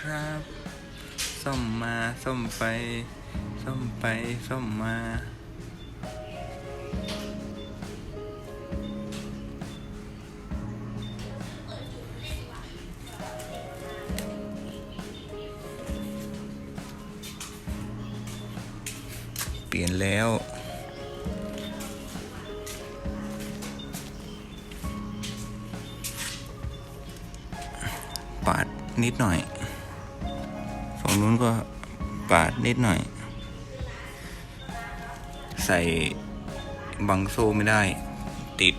ครับซ่อมมาซ่อมไปซ่อมไปซ่อมมาเปลี่ยนแล้ว ปาดนิดหน่อย ฝั่งนู้นก็ปาดนิดหน่อย ใส่บังโซ่ไม่ได้ ติด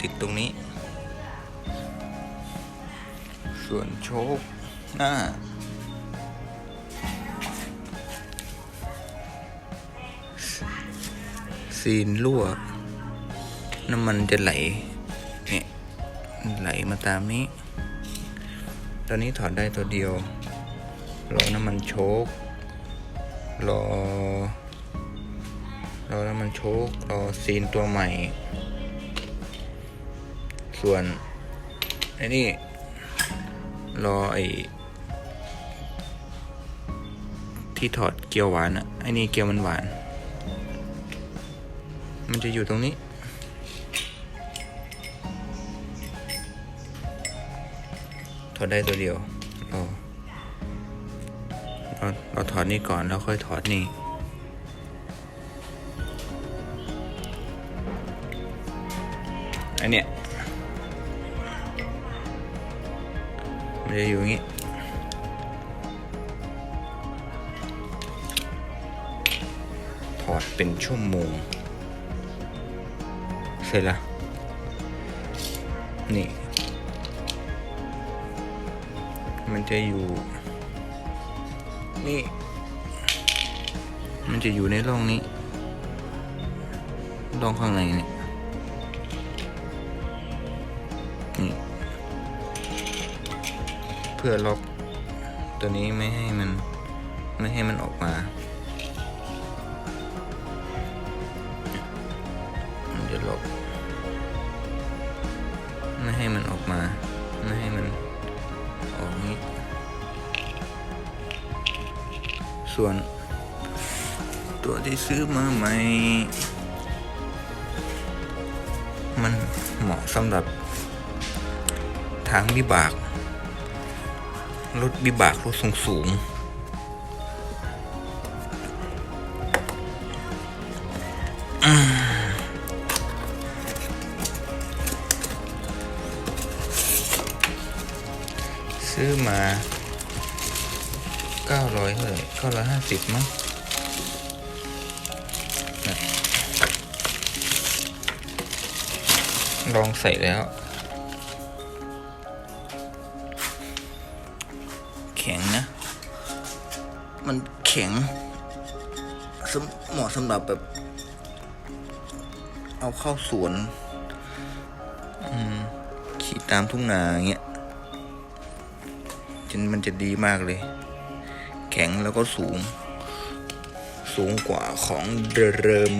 ติดตรงนี้ ส่วนโชคหน้าซีนรั่ว น้ำมันจะไหล เนี่ย ไหลมาตามนี้ ตอนนี้ถอดได้ตัวเดียว รอน้ำมันโชกรอ รอน้ำมันโชกรอซีนตัวใหม่ ส่วนไอ้นี่ รอไอ้ที่ถอดเกียวหวานอะไอ้นี่เกียวมันหวาน มันจะอยู่ตรงนี้ ถอดได้ตัวเดียวเราเราเราถอดนี่ก่อนแล้วค่อยถอดนี่อันเนี้ยมันจะอยู่อย่างนี้ถอดเป็นชั่วโมง เสร็จแล้วนี่ มันจะอยู่ นี่ มันจะอยู่ในร่องนี้ร่องข้างในนี่นี่เพื่อล็อกตัวนี้ไม่ให้มันไม่ให้มันออกมามันจะล็อกไม่ให้มันออกมา ไม่ให้มัน ออกนี้ ส่วนตัวที่ซื้อมาใหม่ มันเหมาะสำหรับ ทางบิบาก รถบิบากรถสูงสูง ซื้อมา 900เท่าไหร่950 มั้งนะลองใส่แล้ว แข็งนะ มันแข็งสำเหมาะสำหรับแบบ เอาเข้าสวน ขี่ตามทุ่งนาอย่างเงี้ย จนมันจะดีมากเลย แข็งแล้วก็สูง สูงกว่าของเดิม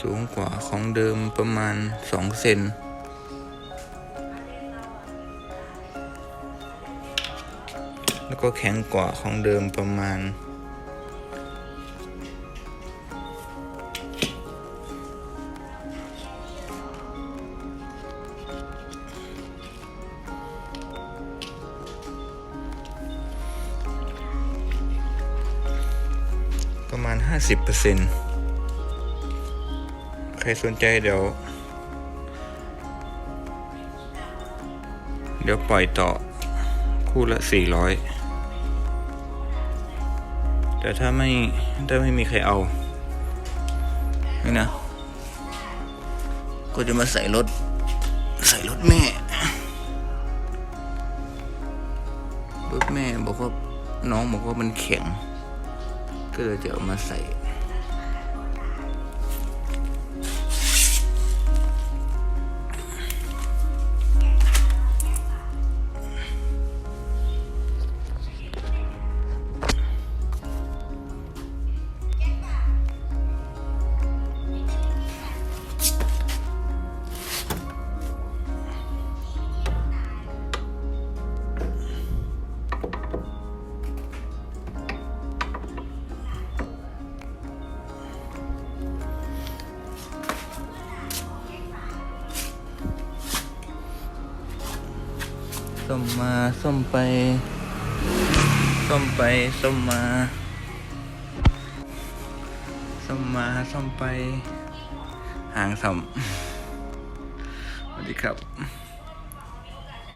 สูงกว่าของเดิมประมาณสองเซนแล้วก็แข็งกว่าของเดิมประมาณ ประมาณ 50%ใครสนใจเดี๋ยว เดี๋ยวปล่อยต่อคู่ละ 400 แต่ถ้าไม่ถ้าไม่มีใครเอานี่นะ ก็จะมาใส่รถ ใส่รถแม่รถแม่บอกว่าน้องบอกว่ามันแข็ง ก็เลยจะเอามาใส่ ส้มมาส้มไปส้มไปส้มมาส้มมาส้มไป หางส้มสวัสดีครับ